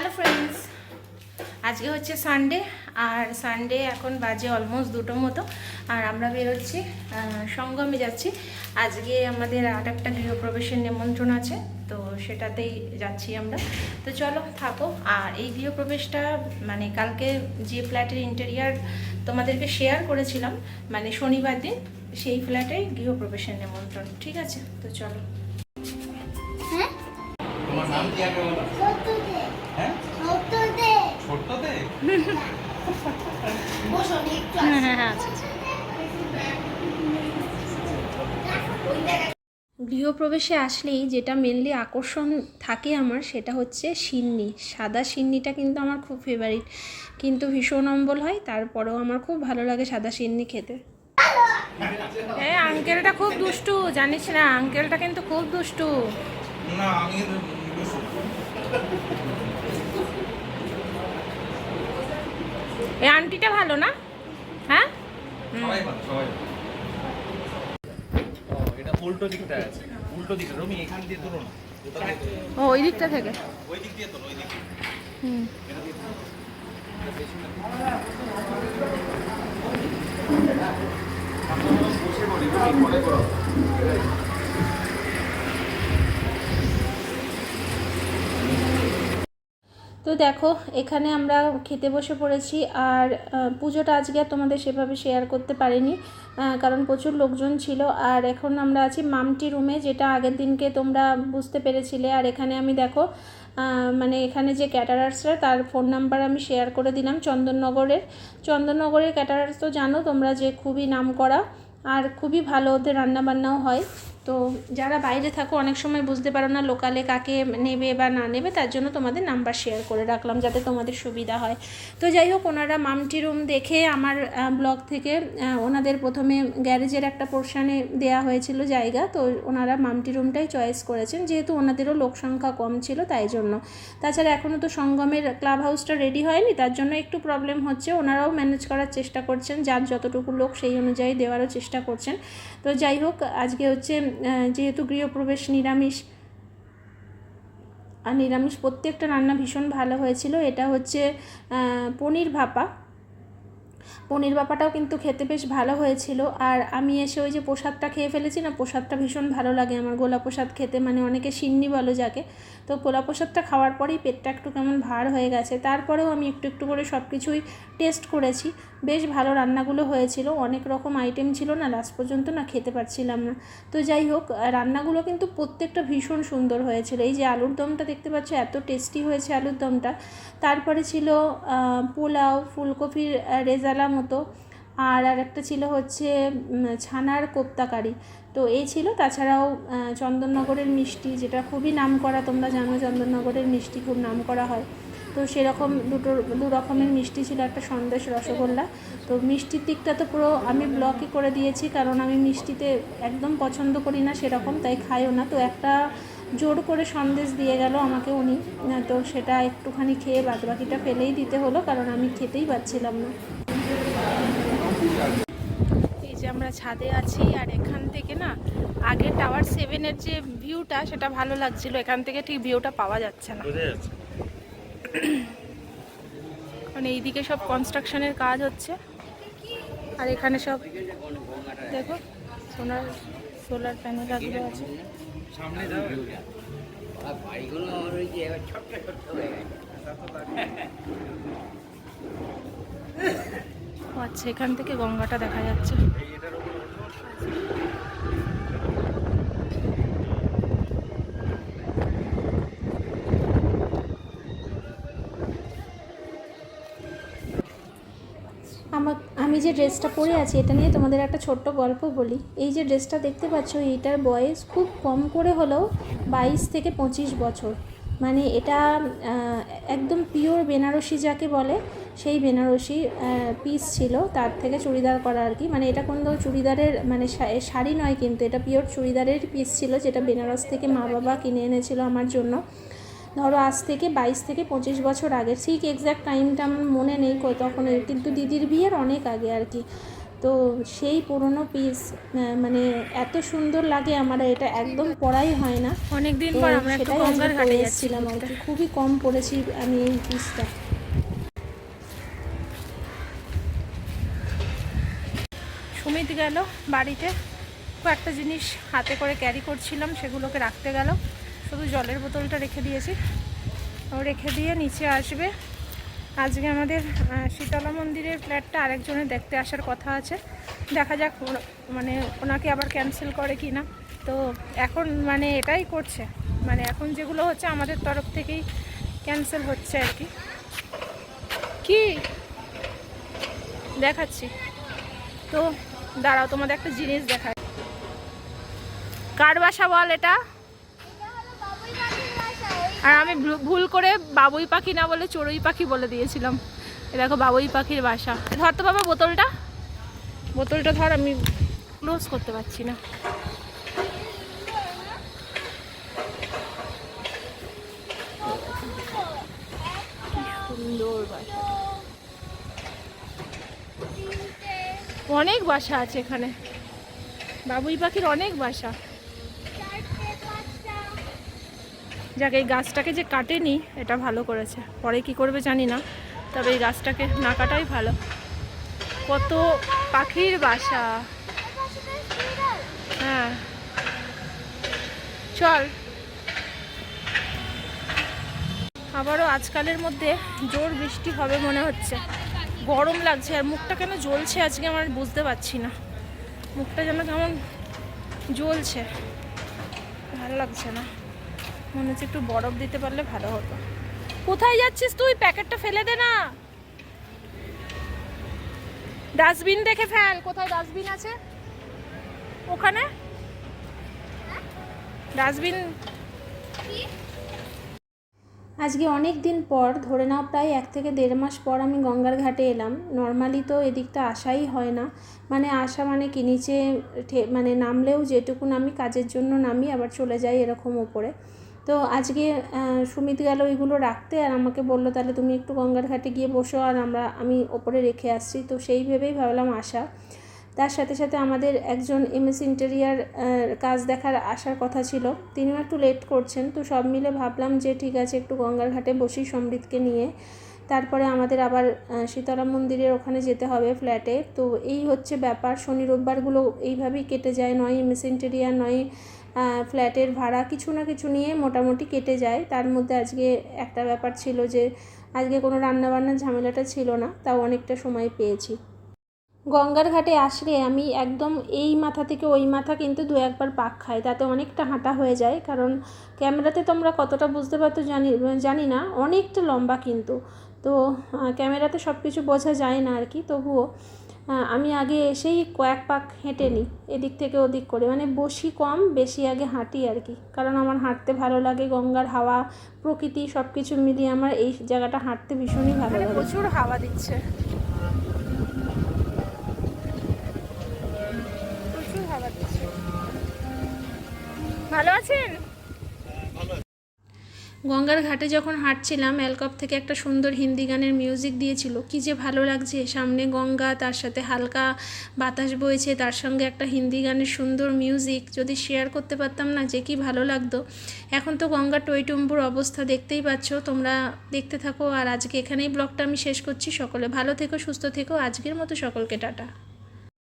Hello friends আজকে হচ্ছে Sunday আর Sunday এখন বাজে অলমোস্ট দুটো মতো। আর আমরা বেরোচ্ছি সঙ্গমে যাচ্ছি। আজকে আমাদের আর একটা গৃহপ্রবেশের নিমন্ত্রণ আছে তো সেটাতেই যাচ্ছি আমরা। তো চলো থাকো। আর এই গৃহপ্রবেশটা মানে কালকে যে ফ্ল্যাটের ইন্টেরিয়ার তোমাদেরকে শেয়ার করেছিলাম মানে শনিবার দিন সেই ফ্ল্যাটেই গৃহপ্রবেশের নিমন্ত্রণ ঠিক আছে? তো চলো। হ্যাঁ? তোমার নাম কি আগে বলো ছোট্টতে হ্যাঁ ছোট্টতে ছোট্টতে বসো নি একটু হ্যাঁ হ্যাঁ হ্যাঁ আচ্ছা আচ্ছা গৃহপ্রবেশে আসলেই যেটা মেনলি আকর্ষণ থাকে আমার সেটা হচ্ছে সিন্নি। সাদা সিন্নিটা কিন্তু আমার খুব ফেভারিট কিন্তু ভীষণ অম্বল হয় তারপরেও আমার খুব ভালো লাগে সাদা সিন্নি খেতে। এই আঙ্কেলটা খুব দুষ্টু জানিস না আঙ্কেলটা কিন্তু খুব দুষ্টু। না আমি এই আন্টিটা ভালো না? হ্যাঁ? সবাই ভালো সবাই ভালো। ও, এটা উল্টো দিকটা আছে। উল্টো দিকটা। রমি এখান দিয়ে ধরো না। ও ওই দিকটা থেকে? ওই দিক দিয়ে তোলো ওই দিক হুম। এটা দিয়ে বসে পড়ি করো। তো দেখো, এখানে আমরা খেতে বসে পড়েছি আর পুজোটা আজকে আর তোমাদের সেভাবে শেয়ার করতে পারিনি কারণ প্রচুর লোকজন ছিল আর এখন আমরা আছি মামটি রুমে যেটা আগের দিনকে তোমরা বুঝতে পেরেছিলে। আর এখানে আমি দেখো মানে এখানে যে ক্যাটারার্সরা তার ফোন নাম্বার আমি শেয়ার করে দিলাম চন্দননগরের। চন্দননগরের ক্যাটারার্স তো জানো তোমরা যে খুবই নাম করা আর খুবই ভালো ওদের রান্নাবান্নাও হয়। তো যারা বাইরে থাকো, অনেক সময় বুঝতে পারো না লোকালে কাকে নেবে বা না নেবে, তার জন্য তোমাদের নাম্বার শেয়ার করে রাখলাম যাতে তোমাদের সুবিধা হয়। তো যাই হোক, ওনারা মামটি রুম দেখে আমার ব্লগ থেকে ওনাদের প্রথমে গ্যারেজের একটা পোর্শানে দেয়া হয়েছিল জায়গা, তো ওনারা মামটি রুমটাই চয়েস করেছেন, যেহেতু ওনাদেরও লোক সংখ্যা কম ছিল তাই জন্য। তাছাড়া এখনও তো সঙ্গমের ক্লাব হাউসটা রেডি হয়নি, তার জন্য একটু প্রবলেম হচ্ছে, ওনারাও ম্যানেজ করার চেষ্টা করছেন, যার যতটুকু লোক সেই অনুযায়ী দেওয়ারও চেষ্টা করছেন। তো যাই হোক, আজকে হচ্ছে যেহেতু গৃহপ্রবেশ নিরামিষ আর নিরামিষ প্রত্যেকটা রান্না ভীষণ ভালো হয়েছিল। এটা হচ্ছে পনির ভাপা। পনির বাপাটাও কিন্তু খেতে বেশ ভালো হয়েছিল। আর আমি এসে ওই যে প্রসাদটা খেয়ে ফেলেছি না প্রসাদটা ভীষণ ভালো লাগে আমার গোলা প্রসাদ খেতে মানে অনেকে সিন্নি বলো যাকে। তো গোলা প্রসাদটা খাওয়ার পরেই পেটটা একটু কেমন ভার হয়ে গেছে। তারপরেও আমি একটু একটু করে সব কিছুই টেস্ট করেছি। বেশ ভালো রান্নাগুলো হয়েছিল। অনেক রকম আইটেম ছিল না লাস্ট পর্যন্ত না খেতে পারছিলাম না। তো যাই হোক রান্নাগুলো কিন্তু প্রত্যেকটা ভীষণ সুন্দর হয়েছিল। এই যে আলুর দমটা দেখতে পাচ্ছ এত টেস্টি হয়েছে আলুর দমটা। তারপরে ছিল পোলাও ফুলকপির আহ, রেজালা মতো আর আর একটা ছিল হচ্ছে ছানার কোপ্তাকারি। তো এই ছিল। তাছাড়াও চন্দননগরের মিষ্টি, যেটা খুবই নাম করা তোমরা জানো চন্দননগরের মিষ্টি খুব নাম করা হয়। তো সেরকম দুটো, দু রকমের মিষ্টি ছিল। একটা সন্দেশ রসগোল্লা। তো মিষ্টির দিকটা তো পুরো আমি ব্লকই করে দিয়েছি, কারণ আমি মিষ্টিতে একদম পছন্দ করি না সেরকম, তাই খাইও না। তো একটা জোর করে সন্দেশ দিয়ে গেল আমাকে উনি। তো সেটা একটুখানি খেয়ে বাদবাকিটা ফেলেই দিতে হলো, কারণ আমি খেতেই পাচ্ছিলাম না এই যে আমরা ছাদে আছি আর এখান থেকে না আগে টাওয়ার সেভেনের যে ভিউটা সেটা ভালো লাগছিল। এখান থেকে ঠিক ভিউটা পাওয়া যাচ্ছে না। মানে এইদিকে সব কনস্ট্রাকশনের কাজ হচ্ছে। আর এখানে সব দেখো সোলার সোলার প্যানেল লাগল আছে। সামনে ছোট্ট ছোট্ট আচ্ছা এখান থেকে গঙ্গাটা দেখা যাচ্ছে। আমি যে ড্রেসটা পরে আছি, এটা নিয়ে তোমাদের একটা ছোট্ট গল্প বলি। এই যে ড্রেসটা দেখতে পাচ্ছ, এইটার বয়স খুব কম করে হলেও বাইশ থেকে পঁচিশ বছর। মানে এটা একদম পিওর বেনারসি যাকে বলে, সেই বেনারসি পিস ছিল। তার থেকে চুড়িদার করা আর কি। মানে এটা কোনো চুড়িদারের মানে শাড়ি নয় কিন্তু, এটা পিওর চুড়িদারের পিস ছিল যেটা বেনারস থেকে মা বাবা কিনে এনেছিল আমার জন্য। ধরো আজ থেকে বাইশ থেকে পঁচিশ বছর আগে। ঠিক এক্স্যাক্ট টাইমটা আমার মনে নেই তখন, কিন্তু দিদির বিয়ের অনেক আগে আর কি। তো সেই পুরনো পিস মানে এত সুন্দর লাগে আমার এটা একদম পড়াই হয় না। অনেক দিন তো পর আমরা একটু গঙ্গার ঘাটে যাচ্ছিলাম আর কি। খুবই কম পড়েছি আমি এই পিসটা সুমিত গেল বাড়িতে। কয়েকটা জিনিস হাতে করে ক্যারি করছিলাম সেগুলোকে রাখতে গেল। শুধু জলের বোতলটা রেখে দিয়েছি। ও রেখে দিয়ে নিচে আসবে। আজকে আমাদের শীতলা মন্দিরের ফ্ল্যাটটা আরেকজনের দেখতে আসার কথা আছে। দেখা যাক মানে ওনাকে আবার ক্যান্সেল করে কি না তো এখন মানে এটাই করছে। মানে এখন যেগুলো হচ্ছে আমাদের তরফ থেকেই ক্যান্সেল হচ্ছে আর কি। কি? দেখাচ্ছি। তো দাঁড়াও, তোমাদের একটা জিনিস দেখায় কার বাসা বল এটা? আর আমি ভুল করে বাবুই পাখি না বলে চড়ুই পাখি বলে দিয়েছিলাম। এ দেখো বাবুই পাখির বাসা। ধর তো বাবা বোতলটা। বোতলটা ধর, আমি ক্লোজ করতে পারছি না। সুন্দর বাসা। অনেক বাসা আছে এখানে। বাবুই পাখির অনেক বাসা। যাক, এই গাছটাকে যে কাটেনি, এটা ভালো করেছে। পরে কি করবে জানি না, তবে এই গাছটাকে না কাটাই ভালো। কত পাখির বাসা। হ্যাঁ। চল। আবারও আজকালের মধ্যে জোর বৃষ্টি হবে মনে হচ্ছে। গরম লাগছে, আর মুখটা কেন জ্বলছে আজকে আমার বুঝতে পারছি না। মুখটা যেন কেমন জ্বলছে। ভালো লাগছে না। মনে হচ্ছে একটু বরফ দিতে পারলে ভালো হতো। কোথায় যাচ্ছিস তুই? প্যাকেটটা ফেলে দে না। ডাস্টবিন দেখে ফেল। কোথায় ডাস্টবিন আছে? ওখানে? ডাস্টবিন আজকে অনেক দিন পর, ধরে নাও প্রায় এক থেকে দেড় মাস পর আমি গঙ্গার ঘাটে এলাম। নর্মালি তো এদিকটা আসাই হয় না। মানে আসা মানে কি? নিচে মানে নামলেও যেটুকুন আমি কাজের জন্য নামি, আবার চলে যাই এরকম ওপরে। তো আজকে সুমিত গেল ওইগুলো রাখতে আর আমাকে বলল, তাহলে তুমি একটু গঙ্গার ঘাটে গিয়ে বসো আর আমরা, আমি ওপরে রেখে আসছি। তো সেই ভেবেই ভাবলাম আসা। তার সাথে সাথে আমাদের একজন এমএস ইন্টেরিয়ার কাজ দেখার আসার কথা ছিল। তিনিও একটু লেট করছেন, তো সব মিলে ভাবলাম যে ঠিক আছে, একটু গঙ্গার ঘাটে বসি সমৃদ্ধকে নিয়ে। তারপরে আমাদের আবার শীতলা মন্দিরের ওখানে যেতে হবে ফ্ল্যাটে। তো এই হচ্ছে ব্যাপার, শনি রোববারগুলো এইভাবেই কেটে যায়। নয় এমএস ইন্টেরিয়ার, নয় ফ্ল্যাটের ভাড়া কিছু না কিছু নিয়ে মোটামুটি কেটে যায়। তার মধ্যে আজকে একটা ব্যাপার ছিল যে, আজকে কোনো রান্নাবান্নার ঝামেলাটা ছিল না, তাও অনেকটা সময় পেয়েছি। গঙ্গার ঘাটে আসলে আমি একদম এই মাথা থেকে ওই মাথা কিন্তু দু একবার পাক খাই, তাতে অনেকটা হাঁটা হয়ে যায়। কারণ ক্যামেরাতে তোমরা কতটা বুঝতে পারতো জানি জানি না, অনেকটা লম্বা কিন্তু। তো ক্যামেরাতে সব কিছু বোঝা যায় না আর কি, তবুও আমি আগে এসেই কয়েক পাক হেঁটে নিই এদিক থেকে ওদিক করে। মানে বসি কম বেশি আগে হাঁটি আর কি। কারণ আমার হাঁটতে ভালো লাগে গঙ্গার হাওয়া প্রকৃতি সব কিছু মিলিয়ে আমার এই জায়গাটা হাঁটতে ভীষণই ভালো লাগে। প্রচুর হাওয়া দিচ্ছে। প্রচুর হাওয়া দিচ্ছে। ভালো আছেন? গঙ্গার ঘাটে যখন হাঁটছিলাম অ্যালকপ থেকে একটা সুন্দর হিন্দি গানের মিউজিক দিয়েছিল। কি যে ভালো লাগছে। সামনে গঙ্গা, তার সাথে হালকা বাতাস বইছে, তার সঙ্গে একটা হিন্দি গানের সুন্দর মিউজিক যদি শেয়ার করতে পারতাম না যে কি ভালো লাগতো। এখন তো গঙ্গা টইটুম্বুর অবস্থা দেখতেই পাচ্ছ। তোমরা দেখতে থাকো। আর আজকে এখানেই ব্লগটা আমি শেষ করছি। সকলে ভালো থেকো, সুস্থ থেকো। আজকের মতো সকলকে টাটা।